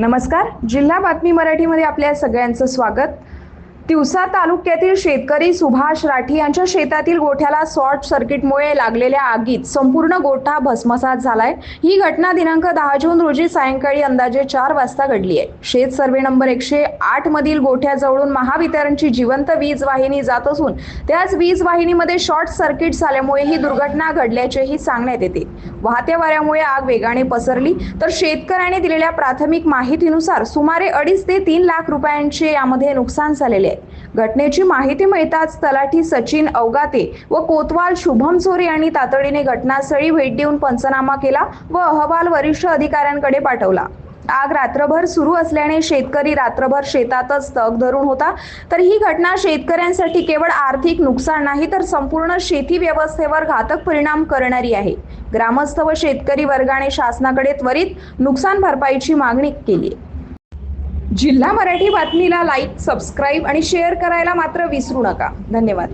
नमस्कार. जिल्हा बातमी मराठीमध्ये आपल्या सगळ्यांचं स्वागत. तिवसा तालुक्यातील शेतकरी सुभाष राठी यांच्या शेतातील गोठ्याला शॉर्ट सर्किटमुळे लागलेल्या आगीत संपूर्ण गोठा भस्मसात झालाय. ही घटना दिनांक दहा जून रोजी सायंकाळी अंदाजे चार वाजता घडली आहे. शेत सर्वे नंबर एकशे आठ मधील गोठ्याजवळून महावितरणची जिवंत वीज वाहिनी जात असून त्याच वीज वाहिनीमध्ये शॉर्ट सर्किट झाल्यामुळे ही दुर्घटना घडल्याचेही सांगण्यात येते. वाहत्या वाऱ्यामुळे आग वेगाने पसरली तर शेतकऱ्याने दिलेल्या प्राथमिक माहितीनुसार सुमारे अडीच ते तीन लाख रुपयांचे यामध्ये नुकसान झालेले आहे. घटनेची माहिती मिळताच तलाठी सचिन अवगाते व कोतवाल शुभम चोरे यांनी तातडीने घटनास्थळी भेट देऊन पंचनामा केला व अहवाल वरिष्ठ अधिकाऱ्यांकडे पाठवला. आग रात्रभर सुरू असल्याने शेतकरी रात्रभर शेतातच तग धरून होता. तर ही घटना शेतकऱ्यांसाठी केवळ आर्थिक नुकसान नाही तर संपूर्ण शेती व्यवस्थेवर घातक परिणाम करणारी आहे. ग्रामस्थ व शेतकरी वर्गाने शासनाकडे त्वरित नुकसान भरपाईची मागणी केली जिल्हा मराठी बातमीला लाईक सबस्क्राईब आणि शेअर करायला मात्र विसरू नका. धन्यवाद.